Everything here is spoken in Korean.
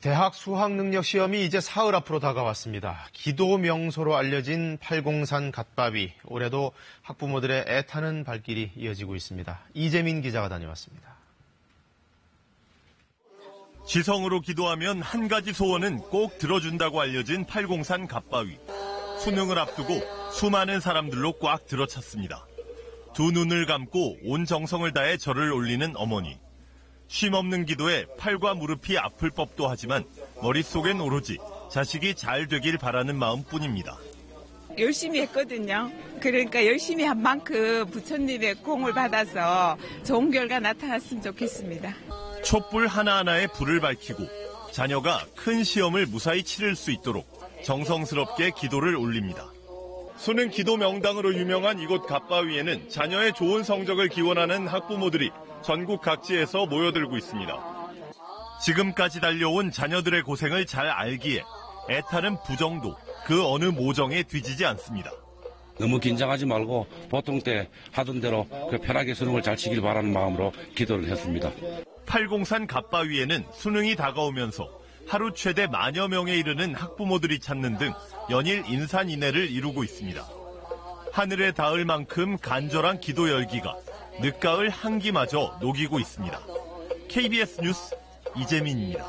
대학 수학 능력 시험이 이제 사흘 앞으로 다가왔습니다. 기도 명소로 알려진 팔공산 갓바위. 올해도 학부모들의 애타는 발길이 이어지고 있습니다. 이재민 기자가 다녀왔습니다. 지성으로 기도하면 한 가지 소원은 꼭 들어준다고 알려진 팔공산 갓바위. 수능을 앞두고 수많은 사람들로 꽉 들어찼습니다. 두 눈을 감고 온 정성을 다해 절을 올리는 어머니. 쉼없는 기도에 팔과 무릎이 아플 법도 하지만 머릿속엔 오로지 자식이 잘 되길 바라는 마음뿐입니다. 열심히 했거든요. 그러니까 열심히 한 만큼 부처님의 공을 받아서 좋은 결과 나타났으면 좋겠습니다. 촛불 하나하나에 불을 밝히고 자녀가 큰 시험을 무사히 치를 수 있도록 정성스럽게 기도를 올립니다. 수능 기도 명당으로 유명한 이곳 갓바위에는 자녀의 좋은 성적을 기원하는 학부모들이 전국 각지에서 모여들고 있습니다. 지금까지 달려온 자녀들의 고생을 잘 알기에 애타는 부정도 그 어느 모정에 뒤지지 않습니다. 너무 긴장하지 말고 보통 때 하던 대로 그 편하게 수능을 잘 치길 바라는 마음으로 기도를 했습니다. 팔공산 갓바위에는 수능이 다가오면서 하루 최대 만여 명에 이르는 학부모들이 찾는 등 연일 인산인해를 이루고 있습니다. 하늘에 닿을 만큼 간절한 기도 열기가 늦가을 한기마저 녹이고 있습니다. KBS 뉴스 이재민입니다.